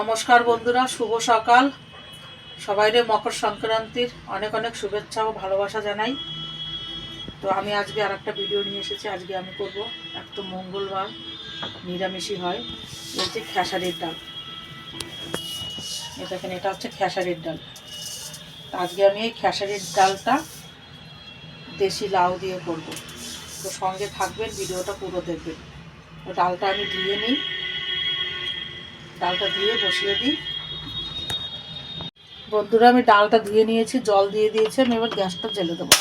নমস্কার বন্ধুরা, শুভ সকাল। সবাইরে মকর সংক্রান্তির অনেক অনেক শুভেচ্ছা ও ভালোবাসা জানাই। তো আমি আজকে আর একটা ভিডিও নিয়ে এসেছি, আজকে আমি করব। এক তো মঙ্গলবার, নিরামিষই হয়। বলছে খেসারির ডাল। এখানে এটা হচ্ছে খেসারির ডাল। আজকে আমি এই খেসারির ডালটা দেশি লাউ দিয়ে করব। তো সঙ্গে থাকবেন ভিডিওটা পুরো দেখবেন। ডালটা আমি ধুয়ে নিই। ডালটা ধুয়ে বসিয়ে দিই। বন্ধুরা, আমি ডালটা ধুয়ে নিয়েছি, জল দিয়ে দিয়েছি, আমি এবার গ্যাসটা জ্বেলে দেবো।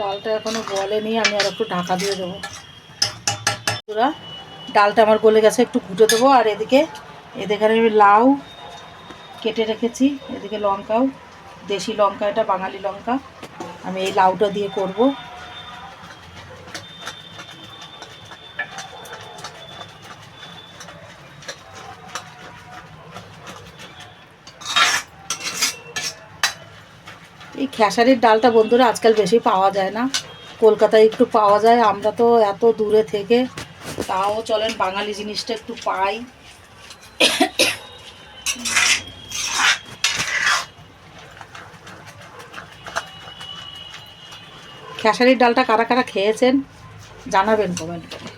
ডালটা এখনও গলেনি, আমি আর একটু ঢাকা দিয়ে দেবো। বন্ধুরা, ডালটা আমার গলে গেছে, একটু ঘুটে দেবো, আর এদিকে এদিকে আমি লাউ কেটে রেখেছি, এদিকে লঙ্কাও, দেশি লঙ্কা এটা, বাঙালি লঙ্কা, আমি এই লাউটা দিয়ে করব। এই খেসারির ডালটা বন্ধুরা আজকাল বেশি পাওয়া যায় না। কলকাতায় একটু পাওয়া যায়, আমরা তো এত দূরে থেকে। তাও চলেন, বাঙালি জিনিসটা একটু পাই। খেসারির ডালটা কারা কারা খেয়েছেন জানাবেন কমেন্ট করে।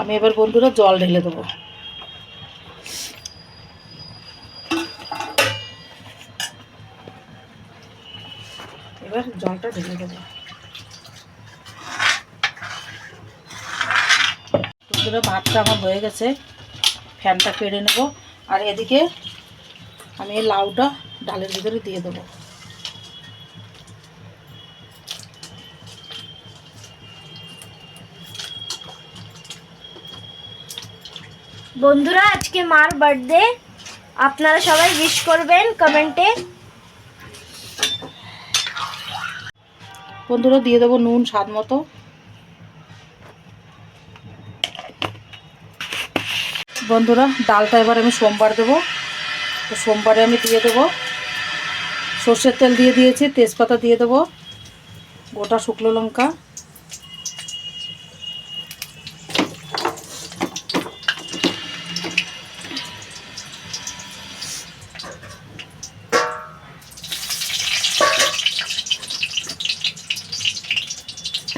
আমি এবার বন্ধুরা জল ঢেলে দেবো। এবার জলটা ঢেলে দেবো। বন্ধুরা ভাতটা আমার হয়ে গেছে, ফ্যানটা কেড়ে নেব। আর এদিকে আমি এই লাউটা ডালের ভিতরে দিয়ে দেবো। বন্ধুরা, আজকে মার বার্থডে আপনারা সবাই উইশ করবেন কমেন্টে বন্ধুরা দিয়ে দেবো নুন, স্বাদ মতো। বন্ধুরা, ডালটা এবার আমি সোমবার দেবো। তো সোমবারে আমি দিয়ে দেবো। সর্ষের তেল দিয়ে দিয়েছি, তেজপাতা দিয়ে দেবো। গোটা শুকনো লঙ্কা।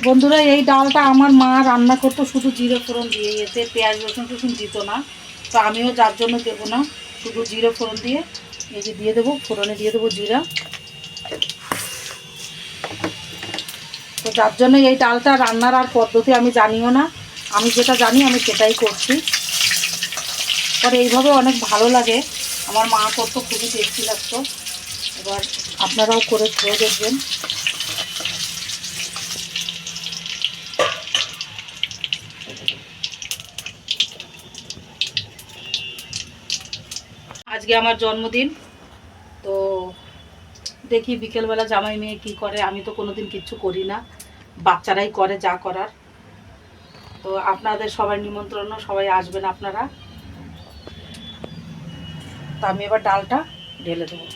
বন্ধুরা, এই ডালটা আমার মা রান্না করতো, শুধু জিরে ফোড়ন দিয়ে। এতে পেঁয়াজ, রসুন টসুন দিত না। তো আমিও যার জন্য দেবো না, শুধু জিরে ফোড়ন দিয়ে। এই যে দিয়ে দেবো, ফোড়নে দিয়ে দেবো জিরা। তো যার জন্য এই ডালটা রান্নার আর পদ্ধতি আমি জানিও না। আমি যেটা জানি, আমি সেটাই করছি। পরে এইভাবে অনেক ভালো লাগে। আমার মা করতো, খুবই টেস্টি লাগতো। এবার আপনারাও করে খেয়ে দেখবেন। আজকে আমার জন্মদিন। তো দেখি বিকেলবেলা জামাই মেয়ে কি করে, আমি তো কোনোদিন কিচ্ছু করি না। বাচ্চারাই করে যা করার। তো আপনাদের সবাই নিমন্ত্রণ সবাই আসবেন আপনারা। তা আমি এবার ডালটা ঢেলে দেবো।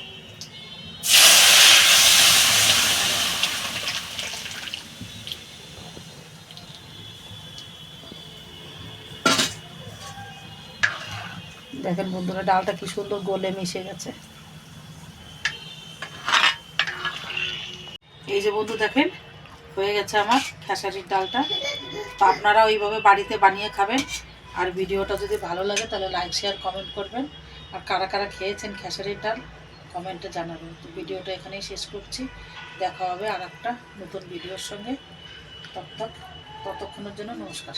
দেখেন বন্ধুরা, ডালটা কি সুন্দর গলে মিশে গেছে। এই যে বন্ধু দেখেন, হয়ে গেছে আমার খেসারির ডালটা। তো আপনারা ওইভাবে বাড়িতে বানিয়ে খাবেন। আর ভিডিওটা যদি ভালো লাগে, তাহলে লাইক, শেয়ার, কমেন্ট করবেন। আর কারা কারা খেয়েছেন খেসারির ডাল, কমেন্টে জানাবেন। তো ভিডিওটা এখানেই শেষ করছি। দেখা হবে আর একটা নতুন ভিডিওর সঙ্গে। তত ততক্ষণের জন্য নমস্কার।